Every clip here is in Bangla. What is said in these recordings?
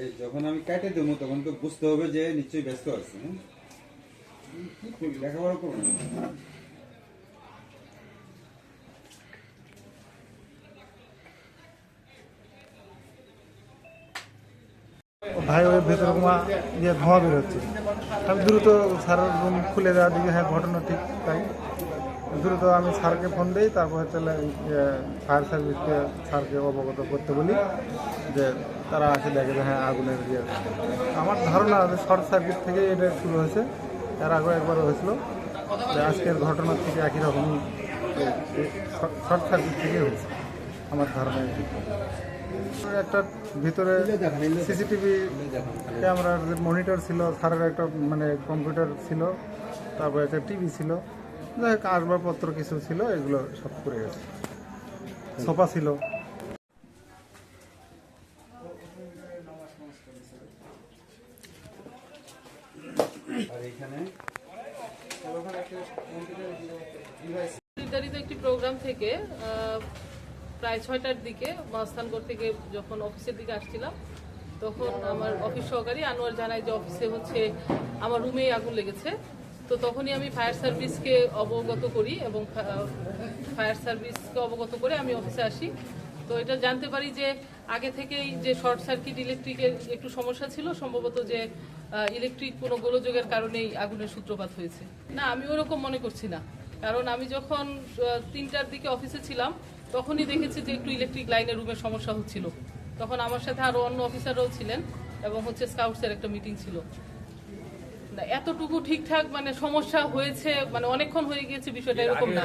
এই যখন আমি কাটে দেবো, তখন তো বুঝতে হবে যে নিশ্চয়ই ব্যস্ত আছে? কি করি লেখাপড়া করব ভাই ওর ভেতরে তোমার ইয়ে ধোঁয়া বেরোচ্ছে। আমি দ্রুত স্যারের রুম খুলে দেওয়া দিকে হ্যাঁ ঘটনা ঠিক তাই। দ্রুত আমি স্যারকে ফোন দিই, তারপর হচ্ছে ফায়ার সার্ভিসকে স্যারকে অবগত করতে বলি যে তারা আসে দেখে যে হ্যাঁ আগুনের ইয়ে। আমার ধারণা যে শর্ট সার্কিট থেকে এটা শুরু হয়েছে। এর আগে একবার হয়েছিল। যে আজকের ঘটনার থেকে একই রকমই শর্ট সার্কিট থেকে হয়েছে। আমার ধারণা। একটা ভিতরে সিসিটিভি ক্যামেরার মনিটর ছিল সারের একটা মানে কম্পিউটার ছিল তারপরে একটা টিভি ছিল। যাই হোক আসবাবপত্র কিছু ছিল এগুলো সব করে গেছে। সোফা ছিল। আর এখানে নির্ধারিত একটি প্রোগ্রাম থেকে প্রায় ছয়টার দিকে মহাস্থানগড় থেকে যখন অফিসের দিকে আসছিলাম, তখন আমার অফিস সহকারী আনোয়ার জানায় যে অফিসে হচ্ছে আমার রুমেই আগুন লেগেছে। তো তখনই আমি ফায়ার সার্ভিসকে অবগত করি এবং ফায়ার সার্ভিসকে অবগত করে আমি অফিসে আসি। তো এটা জানতে পারি যে আগে থেকেই যে শর্ট সার্কিট ইলেকট্রিকের একটু সমস্যা ছিল, সম্ভবত যে ইলেকট্রিক কোনো গোলযোগের কারণেই আগুনের সূত্রপাত হয়েছে। না, আমি ওরকম মনে করছি না। কারণ আমি যখন তিনটার দিকে অফিসে ছিলাম তখনই দেখেছি যে একটু ইলেকট্রিক লাইনের রুমের সমস্যা হচ্ছিল। তখন আমার সাথে আরও অন্য অফিসাররাও ছিলেন এবং হচ্ছে স্কাউটসের একটা মিটিং ছিল। না, এতটুকু ঠিকঠাক মানে সমস্যা হয়েছে মানে অনেকক্ষণ হয়ে গিয়েছে বিষয়টা এরকম না।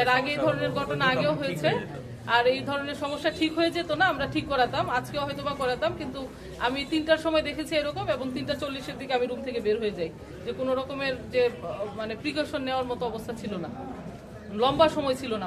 এর আগে এই ধরনের ঘটনা আগেও হয়েছে। আর এই ধরনের সমস্যা ঠিক হয়ে যেত না আমরা ঠিক করাতাম আজকেও হয়তো বা করাতাম কিন্তু আমি তিনটার সময় দেখেছি এরকম এবং তিনটা চল্লিশের দিকে আমি রুম থেকে বের হয়ে যাই যে কোনো রকমের যে মানে প্রিকশন নেওয়ার মতো অবস্থা ছিল না। লম্বা সময় ছিল না